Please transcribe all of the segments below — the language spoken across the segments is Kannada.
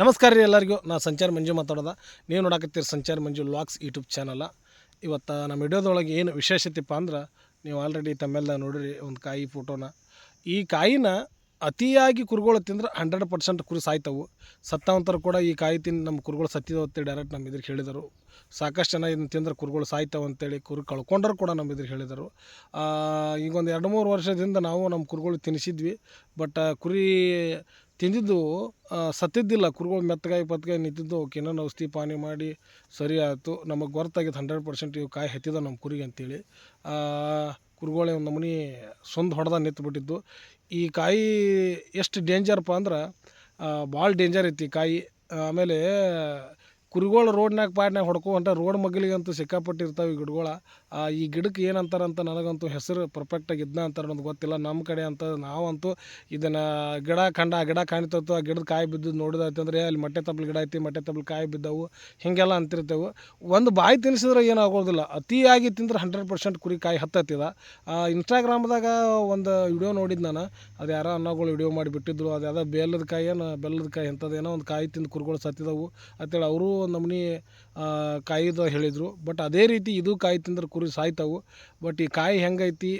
ನಮಸ್ಕಾರ ರೀ ಎಲ್ಲರಿಗೂ. ನಾ ಸಂಚಾರ ಮಂಜು ಮಾತಾಡೋದ. ನೀವು ನೋಡಕತ್ತೀರಿ ಸಂಚಾರ ಮಂಜು ಲಾಕ್ಸ್ ಯೂಟ್ಯೂಬ್ ಚಾನಲ. ಇವತ್ತು ನಮ್ಮ ವಿಡಿಯೋದೊಳಗೆ ಏನು ವಿಶೇಷತೆಪ್ಪ ಅಂದ್ರೆ, ನೀವು ಆಲ್ರೆಡಿ ತಮ್ಮೆಲ್ಲ ನೋಡಿರಿ ಒಂದು ಕಾಯಿ ಫೋಟೋನ ಈ ಕಾಯಿನ ಅತಿಯಾಗಿ ಕುರುಗಳು ತಿಂದ್ರೆ ಹಂಡ್ರೆಡ್ ಪರ್ಸೆಂಟ್ ಕುರಿ ಸಾಯ್ತವು. ಸತ್ತವಂತರ ಕೂಡ ಈ ಕಾಯಿ ತಿಂದು ನಮ್ಮ ಕುರುಗಳು ಸತ್ತಿದವು ಅಂತೇಳಿ ಡೈರೆಕ್ಟ್ ನಮ್ಮ ಇದ್ರಿಗೆ ಹೇಳಿದರು. ಸಾಕಷ್ಟು ಜನ ಇದನ್ನು ತಿಂದ್ರೆ ಕುರುಗಳು ಸಾಯ್ತವೆ ಅಂತೇಳಿ ಕುರು ಕಳ್ಕೊಂಡ್ರು ಕೂಡ ನಮ್ಮ ಇದ್ರಿಗೆ ಹೇಳಿದರು. ಈಗ ಒಂದು ಎರಡು ಮೂರು ವರ್ಷದಿಂದ ನಾವು ನಮ್ಮ ಕುರುಗಳು ತಿನ್ನಿಸಿದ್ವಿ ಬಟ್ ಕುರಿ ತಿಂದಿದ್ದು ಸತ್ತಿದ್ದಿಲ್ಲ. ಕುರುಗಳು ಮೆತ್ತಗಾಯಿ ಪತ್ಕಾಯಿ ನಿಂತಿದ್ದು ಏನೋ ಔಷಧಿ ಪಾನಿ ಮಾಡಿ ಸರಿ ಆಯಿತು. ನಮಗೆ ಗೊತ್ತಾಗಿದ್ದು ಹಂಡ್ರೆಡ್ ಪರ್ಸೆಂಟ್ ಇವು ಕಾಯಿ ಹತ್ತಿದ ನಮ್ಮ ಕುರಿಗೆ ಅಂತೇಳಿ. ಕುರಿಗಳೇ ಒಂದು ನಮೂನಿ ಸೊಂದು ಹೊಡೆದ ನಿಂತುಬಿಟ್ಟಿದ್ದು. ಈ ಕಾಯಿ ಎಷ್ಟು ಡೇಂಜರ್ಪ್ಪ ಅಂದ್ರೆ ಭಾಳ ಡೇಂಜರ್ ಐತಿ ಕಾಯಿ. ಆಮೇಲೆ ಕುರಿಗಳು ರೋಡ್ನಾಗ ಪಾಡ್ನಾಗ ಹೊಡ್ಕೊಂತ ರೋಡ್ ಮಗ್ಲಿಗಂತೂ ಅಂತೂ ಇರ್ತಾವೆ ಈ ಗಿಡಗಳ. ಈ ಗಿಡಕ್ಕೆ ಏನಂತಾರಂತ ನನಗಂತೂ ಹೆಸರು ಪರ್ಫೆಕ್ಟಾಗಿ ಇದನ್ನ ಅಂತಾರೆ ಅನ್ನೋದು ಗೊತ್ತಿಲ್ಲ. ನಮ್ಮ ಕಡೆ ಅಂತ ನಾವಂತೂ ಇದನ್ನು ಗಿಡ ಕಂಡ, ಆ ಗಿಡ ಕಾಣ್ತಿತ್ತು, ಆ ಗಿಡದ ಕಾಯಿ ಬಿದ್ದು ನೋಡಿದಾಯ್ತು ಅಂದರೆ, ಅಲ್ಲಿ ಮೊಟ್ಟೆ ತಪ್ಪಲು ಗಿಡ ಐತಿ, ಮೊಟ್ಟೆ ತಪ್ಪಲು ಕಾಯಿ ಬಿದ್ದವು, ಹೀಗೆಲ್ಲ ಅಂತಿರ್ತೇವೆ. ಒಂದು ಬಾಯಿ ತಿನ್ಸಿದ್ರೆ ಏನು ಆಗೋದಿಲ್ಲ. ಅತಿಯಾಗಿ ತಿಂದ್ರೆ ಹಂಡ್ರೆಡ್ ಪರ್ಸೆಂಟ್ ಕುರಿ ಕಾಯಿ ಹತ್ತತ್ತಿದ. ಇನ್ಸ್ಟಾಗ್ರಾಮ್ದಾಗ ಒಂದು ವಿಡಿಯೋ ನೋಡಿದ್ದು ನಾನು. ಅದು ಯಾರೋ ಅನ್ನಗಳು ವಿಡಿಯೋ ಮಾಡಿ ಬಿಟ್ಟಿದ್ರು. ಅದು ಯಾವುದೋ ಬೆಲ್ಲದ ಕಾಯಿ ಏನು, ಬೆಲ್ಲದ ಕಾಯಿ ಎಂಥದ್ದೇನೋ ಒಂದು ಕಾಯಿ ತಿಂದು ಕುರಿಗಳು ಸತ್ತಿದವು. ಅಂತೇಳಿ ಅವರು ನಮ್ಮನೆ ಕಾಯಿದ ಹೇಳಿದರು. ಬಟ್ ಅದೇ ರೀತಿ ಇದು ಕಾಯಿ ತಿಂದ್ರೆ ಕುರಿ ಸಾಯ್ತಾವು. ಬಟ್ ಈ ಕಾಯಿ ಹೆಂಗೈತಿ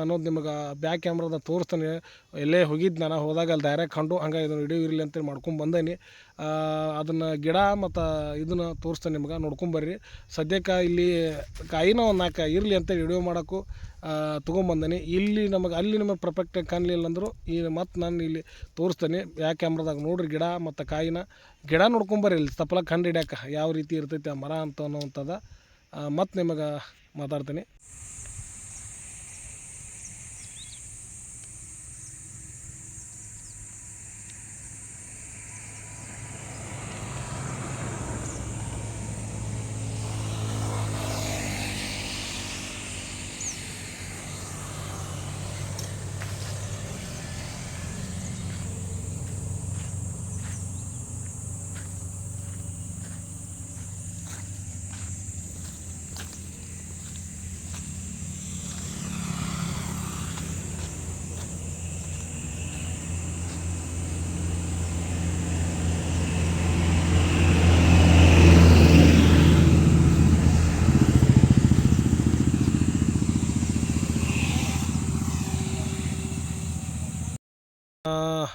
ಅನ್ನೋದು ನಿಮಗೆ ಬ್ಯಾಕ್ ಕ್ಯಾಮ್ರದಾಗ ತೋರಿಸ್ತೇನೆ. ಎಲ್ಲೇ ಹೋಗಿದ್ದು ನಾನು ಹೋದಾಗ ಅಲ್ಲಿ ಡೈರೆಕ್ಟ್ ಕಂಡು, ಹಂಗೆ ಇದನ್ನು ವಿಡಿಯೋ ಇರಲಿ ಅಂತೇಳಿ ಮಾಡ್ಕೊಂಡು ಬಂದೇನಿ. ಅದನ್ನು ಗಿಡ ಮತ್ತು ಇದನ್ನು ತೋರಿಸ್ತಾನೆ ನಿಮ್ಗೆ ನೋಡ್ಕೊಂಬರ್ರಿ ಸದ್ಯಕ್ಕೆ ಇಲ್ಲಿ ಕಾಯಿನ ಒಂದು ನಾಲ್ಕು ಇರಲಿ ಅಂತ ವಿಡಿಯೋ ಮಾಡೋಕ್ಕೂ ತೊಗೊಂಬಂದೀನಿ. ಇಲ್ಲಿ ನಮಗೆ, ಅಲ್ಲಿ ನಮಗೆ ಪರ್ಫೆಕ್ಟಾಗಿ ಕಾಣಲಿಲ್ಲ ಅಂದರು, ಈ ಮತ್ತು ನಾನು ಇಲ್ಲಿ ತೋರಿಸ್ತೇನೆ. ಯಾವ ಕ್ಯಾಮ್ರದಾಗ ನೋಡ್ರಿ ಗಿಡ ಮತ್ತು ಕಾಯಿನ. ಗಿಡ ನೋಡ್ಕೊಂಬರ್ರಿ ಇಲ್ಲಿ, ತಪ್ಪಲ ಕಂಡು ಯಾವ ರೀತಿ ಇರ್ತೈತೆ ಆ ಮರ ಅಂತ ಅನ್ನೋವಂಥದ್ದು ಮತ್ತು ನಿಮಗೆ ಮಾತಾಡ್ತೀನಿ.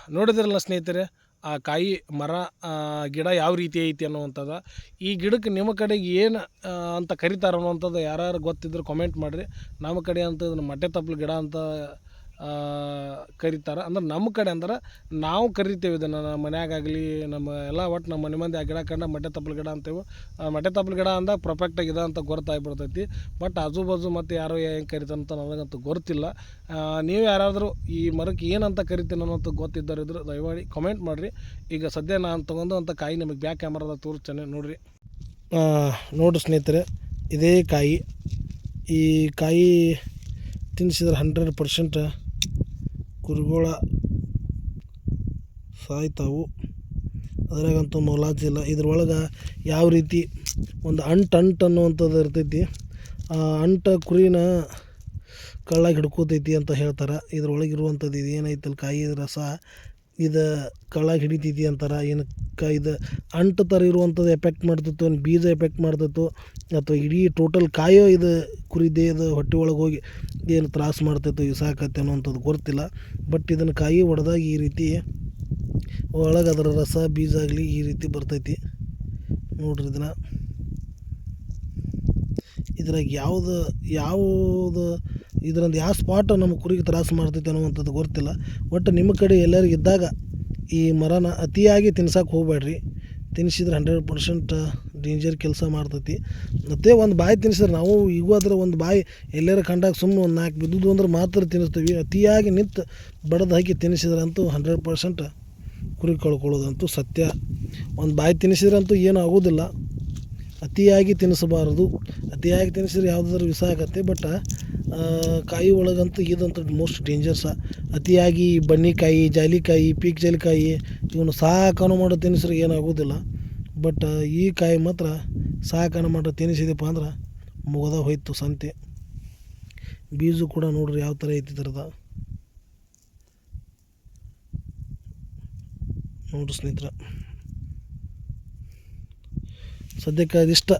ನೋಡಿದ್ರಲ್ಲ ಸ್ನೇಹಿತರೆ, ಆ ಕಾಯಿ, ಮರ ಗಿಡ ಯಾವ ರೀತಿ ಐತಿ ಅನ್ನುವಂಥದ್ದು ಈ ಗಿಡಕ್ಕೆ ನಿಮ್ಮ ಕಡೆಗೆ ಏನು ಅಂತ ಕರಿತಾರೆ ಅನ್ನುವಂಥದ್ದು ಯಾರ್ಯಾರು ಗೊತ್ತಿದ್ರೆ ಕಾಮೆಂಟ್ ಮಾಡಿರಿ. ನಮ್ಮ ಕಡೆ ಅಂತ ಇದನ್ನ ಮಟ್ಟೆ ತಪ್ಲು ಗಿಡ ಅಂತ ಕರೀತಾರೆ. ಅಂದ್ರೆ ನಮ್ಮ ಕಡೆ ಅಂದ್ರೆ ನಾವು ಕರಿತೇವೆ ಇದನ್ನು ನಮ್ಮ ಮನೆಯಾಗಲಿ ನಮ್ಮ ಎಲ್ಲ ಒಟ್ಟು ನಮ್ಮ ಮನೆ ಮಂದಿ ಆ ಗಿಡ ಕಂಡ ಮಟ್ಟೆ ತಪ್ಪಲು ಗಿಡ ಅಂತೇವೆ. ಆ ಮಟ್ಟೆ ತಪ್ಪಲು ಗಿಡ ಅಂದಾಗ ಪರ್ಫೆಕ್ಟಾಗಿ ಆಗಿದೆ ಅಂತ ಗೊತ್ತಾಗ್ಬಿಡ್ತೈತಿ ಬಟ್ ಆಜು ಬಾಜು ಮತ್ತು ಯಾರೋ ಹೆಂಗೆ ಅಂತ ನನಗಂತೂ ಗೊತ್ತಿಲ್ಲ ನೀವು ಯಾರಾದರೂ ಈ ಮರಕ್ಕೆ ಏನಂತ ಕರಿತೀನಿ ಅನ್ನೋದು ಗೊತ್ತಿದ್ದಾರೆ ಇದ್ರೆ ದಯಮಾಡಿ ಕಮೆಂಟ್ ಮಾಡಿರಿ. ಈಗ ಸದ್ಯ ನಾನು ತೊಗೊಂಡು ಅಂತ ಕಾಯಿ ನಿಮಗೆ ಬ್ಯಾಕ್ ಕ್ಯಾಮ್ರಾದಾಗ ತೋರಿಸ್ತೇನೆ ನೋಡಿರಿ. ನೋಡಿರಿ ಸ್ನೇಹಿತರೆ, ಇದೇ ಕಾಯಿ. ಈ ಕಾಯಿ ತಿನ್ನಿಸಿದ್ರೆ ಹಂಡ್ರೆಡ್ ಪರ್ಸೆಂಟ್ ಕುರಿಗಳ ಸಾಯ್ತಾವು. ಅದ್ರಾಗಂತೂ ಮೊಲಾಜಿಲ್ಲ ಇದ್ರೊಳಗೆ ಯಾವ ರೀತಿ ಒಂದು ಅಂಟು ಅಂಟು ಅನ್ನುವಂಥದ್ದು ಇರ್ತೈತಿ, ಆ ಅಂಟ ಕುರಿನ ಕಳ್ಳಾಗಿ ಹಿಡ್ಕೋತೈತಿ ಅಂತ ಹೇಳ್ತಾರೆ. ಇದ್ರೊಳಗೆ ಇರುವಂಥದ್ದು ಇದು ಏನೈತಲ್ಲ ಕಾಯಿ ರಸ ಇದು ಕಳ್ಳಾಗಿ ಹಿಡಿತೈತಿ ಅಂತಾರೆ ಏನು ಕ ಇದು ಅಂಟು ಥರ ಇರುವಂಥದ್ದು ಎಫೆಕ್ಟ್ ಮಾಡ್ತಿತ್ತು, ಏನು ಬೀಜ ಎಫೆಕ್ಟ್ ಮಾಡ್ತಿತ್ತು, ಅಥವಾ ಇಡೀ ಟೋಟಲ್ ಕಾಯೋ ಇದು ಕುರಿ ದೇಹದ ಹೊಟ್ಟೆ ಒಳಗೆ ಹೋಗಿ ಏನು ತ್ರಾಸು ಮಾಡ್ತಿತ್ತು, ಇಸಾಕತ್ತೆ ಅನ್ನುವಂಥದ್ದು ಗೊತ್ತಿಲ್ಲ. ಬಟ್ ಇದನ್ನು ಕಾಯಿ ಒಡೆದಾಗ ಈ ರೀತಿ ಒಳಗೆ ಅದರ ರಸ, ಬೀಜ ಆಗಲಿ ಈ ರೀತಿ ಬರ್ತೈತಿ. ನೋಡ್ರಿ ಇದನ್ನು. ಇದ್ರಾಗ ಯಾವುದು ಯಾವುದು ಇದರಿಂದ ಯಾವ ಸ್ಪಾಟ್ ನಮ್ಮ ಕುರಿಗೆ ತ್ರಾಸು ಮಾಡ್ತೈತೆ ಅನ್ನುವಂಥದ್ದು ಗೊತ್ತಿಲ್ಲ. ಒಟ್ಟು ನಿಮ್ಮ ಕಡೆ ಎಲ್ಲರಿಗೆ ಇದ್ದಾಗ ಈ ಮರನ ಅತಿಯಾಗಿ ತಿನ್ಸಕ್ಕೆ ಹೋಗಬೇಡ್ರಿ. ತಿನ್ನಿಸಿದ್ರೆ ಹಂಡ್ರೆಡ್ ಪರ್ಸೆಂಟ್ ಡೇಂಜರ್ ಕೆಲಸ ಮಾಡ್ತೈತಿ. ಮತ್ತು ಒಂದು ಬಾಯಿ ತಿನ್ಸಿದ್ರೆ ನಾವು ಈಗ ಅದ್ರ ಒಂದು ಬಾಯಿ ಎಲ್ಲರ ಕಂಡಾಗ ಸುಮ್ಮನೆ ಒಂದು ನಾಲ್ಕು ಬಿದ್ದುದು ಅಂದ್ರೆ ಮಾತ್ರ ತಿನ್ನಿಸ್ತೀವಿ. ಅತಿಯಾಗಿ ನಿಂತು ಬಡದು ಹಾಕಿ ತಿನ್ನಿಸಿದ್ರೆ ಅಂತೂ ಹಂಡ್ರೆಡ್ ಪರ್ಸೆಂಟ್ ಕುರಿ ಕಳ್ಕೊಳ್ಳೋದಂತೂ ಸತ್ಯ. ಒಂದು ಬಾಯಿ ತಿನ್ನಿಸಿದ್ರಂತೂ ಏನೂ ಆಗೋದಿಲ್ಲ. ಅತಿಯಾಗಿ ತಿನ್ನಿಸಬಾರದು ಅತಿಯಾಗಿ ತಿನ್ನಿಸಿದ್ರೆ ಯಾವುದಾದ್ರೂ ವಿಷ ಆಗತ್ತೆ ಬಟ್ ಕಾಯಿ ಒಳಗಂತೂ ಇದಂತೂ ಮೋಸ್ಟ್ ಡೇಂಜರ್ಸ ಅತಿಯಾಗಿ ಬನ್ನಿಕಾಯಿ, ಜಾಲಿಕಾಯಿ, ಪೀಕ್ ಜಾಲಿಕಾಯಿ ಇವನು ಸಾಕನು ಮಾಡೋ ತಿನಿಸ್ರೆ ಏನಾಗೋದಿಲ್ಲ. ಬಟ್ ಈ ಕಾಯಿ ಮಾತ್ರ ಸಾಕನು ಮಾಡೋ ತಿನಿಸಿದೆಪ್ಪ ಅಂದ್ರೆ ಮುಗದ ಹೋಯ್ತು ಸಂತೆ. ಬೀಜು ಕೂಡ ನೋಡ್ರಿ ಯಾವ ಥರ ಐತಿ ಥರದ ನೋಡ್ರಿ ಸ್ನೇಹಿತರ. ಸದ್ಯಕ್ಕೆ ಅದಿಷ್ಟ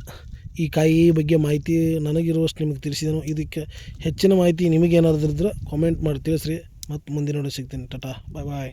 ಈ ಕಾಯಿ ಬಗ್ಗೆ ಮಾಹಿತಿ ನನಗಿರುವಷ್ಟು ನಿಮಗೆ ತಿಳಿಸಿದೆನು. ಇದಕ್ಕೆ ಹೆಚ್ಚಿನ ಮಾಹಿತಿ ನಿಮಗೇನಾದರೂ ಇದ್ದರೆ ಕಾಮೆಂಟ್ ಮಾಡಿ ತಿಳಿಸ್ರಿ. ಮತ್ತು ಮುಂದಿನ ನೋಡಿ ಸಿಗ್ತೀನಿ. ಟಾಟಾ ಬಾಯ್ ಬಾಯ್